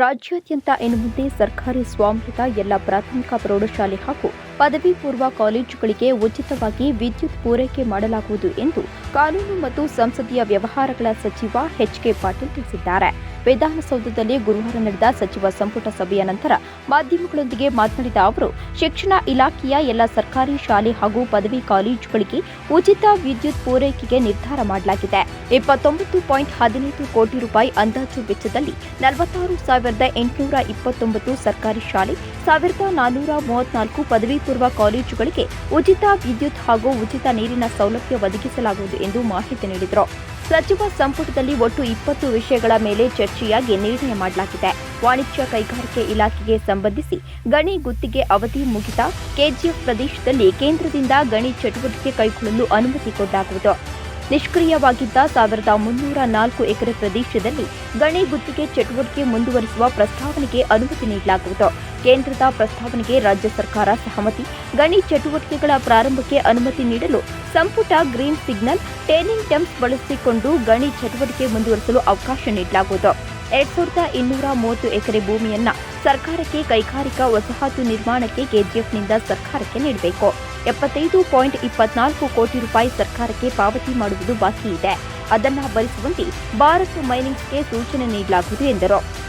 ರಾಜ್ಯಾದ್ಯಂತ ಇನ್ನು ಮುಂದೆ ಸರ್ಕಾರಿ ಸ್ವಾಮ್ಯದ ಎಲ್ಲ ಪ್ರಾಥಮಿಕ ಪ್ರೌಢಶಾಲೆ ಹಾಗೂ ಪದವಿ ಪೂರ್ವ ಕಾಲೇಜುಗಳಿಗೆ ಉಚಿತವಾಗಿ ವಿದ್ಯುತ್ ಪೂರೈಕೆ ಮಾಡಲಾಗುವುದು ಎಂದು ಕಾನೂನು ಮತ್ತು ಸಂಸದೀಯ ವ್ಯವಹಾರಗಳ ಸಚಿವ ಎಚ್ಕೆ ಪಾಟೀಲ್ ತಿಳಿಸಿದ್ದಾರೆ. ವಿಧಾನಸೌಧದಲ್ಲಿ ಗುರುವಾರ ನಡೆದ ಸಚಿವ ಸಂಪುಟ ಸಭೆಯ ನಂತರ ಮಾಧ್ಯಮಗಳೊಂದಿಗೆ ಮಾತನಾಡಿದ ಅವರು, ಶಿಕ್ಷಣ ಇಲಾಖೆಯ ಎಲ್ಲ ಸರ್ಕಾರಿ ಶಾಲೆ ಹಾಗೂ ಪದವಿ ಕಾಲೇಜುಗಳಿಗೆ ಉಚಿತ ವಿದ್ಯುತ್ ಪೂರೈಕೆಗೆ ನಿರ್ಧಾರ ಮಾಡಲಾಗಿದೆ. ಇಪ್ಪತ್ತೊಂಬತ್ತು ಪಾಯಿಂಟ್ ಹದಿನೈದು ಕೋಟಿ ರೂಪಾಯಿ ಅಂದಾಜು ವೆಚ್ಚದಲ್ಲಿ ನಲವತ್ತಾರು ಸಾವಿರದ ಎಂಟುನೂರ ಇಪ್ಪತ್ತೊಂಬತ್ತು ಸರ್ಕಾರಿ ಶಾಲೆ, ಸಾವಿರದ ನಾನ್ನೂರ ಮೂವತ್ನಾಲ್ಕು ಪದವಿ ಪೂರ್ವ ಕಾಲೇಜುಗಳಿಗೆ ಉಚಿತ ವಿದ್ಯುತ್ ಹಾಗೂ ಉಚಿತ ನೀರಿನ ಸೌಲಭ್ಯ ಒದಗಿಸಲಾಗುವುದು ಎಂದು ಮಾಹಿತಿ ನೀಡಿದರು. ಸಚಿವ ಸಂಪುಟದಲ್ಲಿ ಒಟ್ಟು ಇಪ್ಪತ್ತು ವಿಷಯಗಳ ಮೇಲೆ ಚರ್ಚೆಯಾಗಿ ನಿರ್ಣಯ ಮಾಡಲಾಗಿದೆ. ವಾಣಿಜ್ಯ ಕೈಗಾರಿಕೆ ಇಲಾಖೆಗೆ ಸಂಬಂಧಿಸಿ ಗಣಿ ಗುತ್ತಿಗೆ ಅವಧಿ ಮುಗಿದ ಕೆಜಿಎಫ್ ಪ್ರದೇಶದಲ್ಲಿ ಕೇಂದ್ರದಿಂದ ಗಣಿ ಚಟುವಟಿಕೆ ಕೈಗೊಳ್ಳಲು ಅನುಮತಿ ಕೊಡಲಾಗುವುದು. ನಿಷ್ಕ್ರಿಯವಾಗಿದ್ದ ಸಾವಿರದ ಮುನ್ನೂರ ನಾಲ್ಕು ಎಕರೆ ಪ್ರದೇಶದಲ್ಲಿ ಗಣಿ ಗುತ್ತಿಗೆ ಚಟುವಟಿಕೆ ಮುಂದುವರಿಸುವ ಪ್ರಸ್ತಾವನೆಗೆ ಅನುಮತಿ ನೀಡಲಾಗುವುದು. ಕೇಂದ್ರದ ಪ್ರಸ್ತಾವನೆಗೆ ರಾಜ್ಯ ಸರ್ಕಾರ ಸಹಮತಿ. ಗಣಿ ಚಟುವಟಿಕೆಗಳ ಪ್ರಾರಂಭಕ್ಕೆ ಅನುಮತಿ ನೀಡಲು ಸಂಪುಟ ಗ್ರೀನ್ ಸಿಗ್ನಲ್ ಟೇನಿಂಗ್ ಟೆಂಪ್ಸ್ ಬಳಸಿಕೊಂಡು ಗಣಿ ಚಟುವಟಿಕೆ ಮುಂದುವರಿಸಲು ಅವಕಾಶ ನೀಡಲಾಗುವುದು. ಎರಡ್ ಸಾವಿರದ ಇನ್ನೂರ ಮೂವತ್ತು ಎಕರೆ ಭೂಮಿಯನ್ನ ಸರ್ಕಾರಕ್ಕೆ ಕೈಗಾರಿಕಾ ವಸಾಹತು ನಿರ್ಮಾಣಕ್ಕೆ ಕೆಜಿಎಫ್ನಿಂದ ಸರ್ಕಾರಕ್ಕೆ ನೀಡಬೇಕು. ಎಪ್ಪತ್ತೈದು ಪಾಯಿಂಟ್ ಇಪ್ಪತ್ನಾಲ್ಕು ಕೋಟಿ ರೂಪಾಯಿ ಸರ್ಕಾರಕ್ಕೆ ಪಾವತಿ ಮಾಡುವುದು ಬಾಕಿ ಇದೆ. ಅದನ್ನ ಭರಿಸುವಂತೆ ಭಾರತ್ ಮೈನಿಂಗ್ಸ್ಗೆ ಸೂಚನೆ ನೀಡಲಾಗುವುದು ಎಂದರು.